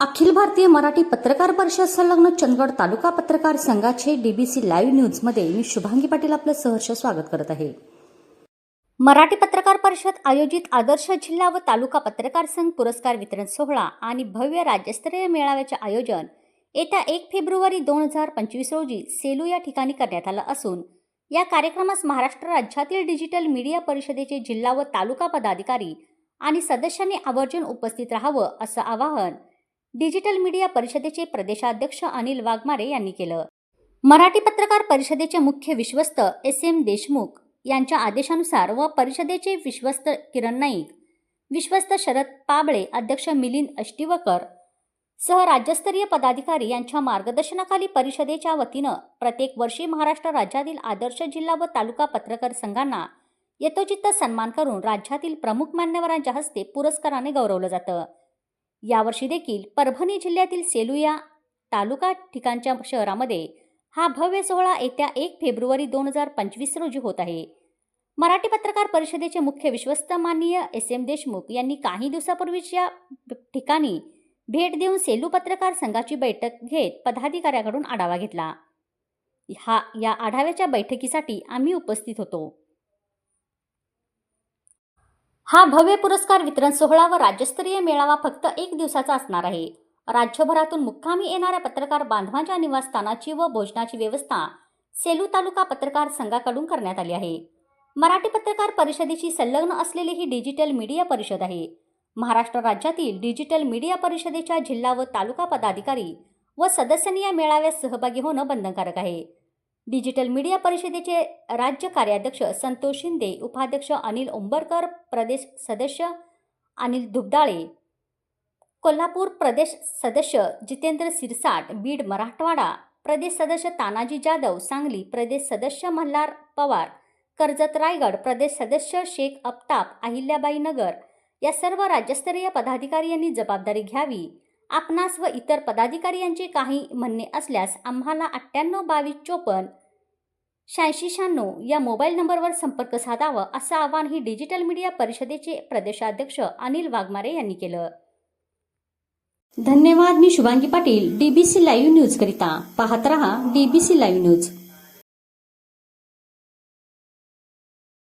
अखिल भारतीय मराठी पत्रकार परिषद संलग्न चंदगड तालुका पत्रकार संघाचे डीबीसी लाईव्ह न्यूजमध्ये मी शुभांगी पाटील आपलं सहर्ष स्वागत करत आहे. मराठी पत्रकार परिषद आयोजित आदर्श जिल्हा व तालुका पत्रकार संघ पुरस्कार वितरण सोहळा आणि भव्य राज्यस्तरीय मेळाव्याचे आयोजन येत्या एक फेब्रुवारी दोन हजार पंचवीस रोजी सेलू या ठिकाणी करण्यात आलं असून या कार्यक्रमास महाराष्ट्र राज्यातील डिजिटल मीडिया परिषदेचे जिल्हा व तालुका पदाधिकारी आणि सदस्यांनी आवर्जून उपस्थित राहावं असं आवाहन डिजिटल मीडिया परिषदेचे प्रदेशाध्यक्ष अनिल वाघमारे यांनी केलं. मराठी पत्रकार परिषदेचे मुख्य विश्वस्त एस एम देशमुख यांच्या आदेशानुसार व परिषदेचे विश्वस्त किरण नाईक विश्वस्त शरद पाबळे अध्यक्ष मिलिंद अष्टीवकर सह राज्यस्तरीय पदाधिकारी यांच्या मार्गदर्शनाखाली परिषदेच्या वतीनं प्रत्येक वर्षी महाराष्ट्र राज्यातील आदर्श जिल्हा व तालुका पत्रकार संघांना यथोचित सन्मान करून राज्यातील प्रमुख मान्यवरांच्या हस्ते पुरस्काराने गौरवलं जातं. यावर्षी देखील परभणी जिल्ह्यातील सेलुया तालुका ठिकाणच्या शहरामध्ये हा भव्य सोहळा येत्या एक फेब्रुवारी दोन हजार पंचवीस रोजी होत आहे. मराठी पत्रकार परिषदेचे मुख्य विश्वस्त माननीय एस एम देशमुख यांनी काही दिवसापूर्वीच या ठिकाणी भेट देऊन सेलू पत्रकार संघाची बैठक घेत पदाधिकाऱ्याकडून आढावा घेतला. हा या आढाव्याच्या बैठकीसाठी आम्ही उपस्थित होतो. हा भव्य पुरस्कार वितरण सोहळा व राज्यस्तरीय मेळावा फक्त एक दिवसाचा असणार आहे. राज्यभरातून मुक्कामी येणाऱ्या पत्रकार बांधवांच्या निवासस्थानाची व भोजनाची व्यवस्था सेलू तालुका पत्रकार संघाकडून करण्यात आली आहे. मराठी पत्रकार परिषदेशी संलग्न असलेली ही डिजिटल मीडिया परिषद आहे. महाराष्ट्र राज्यातील डिजिटल मीडिया परिषदेच्या जिल्हा व तालुका पदाधिकारी व सदस्यांनी या मेळाव्यात सहभागी होणं बंधनकारक आहे. डिजिटल मीडिया परिषदेचे राज्य कार्याध्यक्ष संतोष शिंदे उपाध्यक्ष अनिल उंबरकर प्रदेश सदस्य अनिल दुबदाळे कोल्हापूर प्रदेश सदस्य जितेंद्र सिरसाट बीड मराठवाडा प्रदेश सदस्य तानाजी जाधव सांगली प्रदेश सदस्य मल्हार पवार कर्जत रायगड प्रदेश सदस्य शेख अफ्ताब अहिल्याबाई नगर या सर्व राज्यस्तरीय पदाधिकारी यांनी जबाबदारी घ्यावी. आपणास व इतर पदाधिकारी यांचे काही म्हणणे असल्यास आम्हाला अठ्ठ्याण्णव बावीस चोपन्न शहाऐंशी शहाण्णव या मोबाईल नंबरवर संपर्क साधावा असं आवाहन ही डिजिटल मीडिया परिषदेचे प्रदेशाध्यक्ष अनिल वाघमारे यांनी केलं. धन्यवाद मी Shubhangi Patil DBC live news करिता. पाहत रहा डीबीसी लाईव्ह न्यूज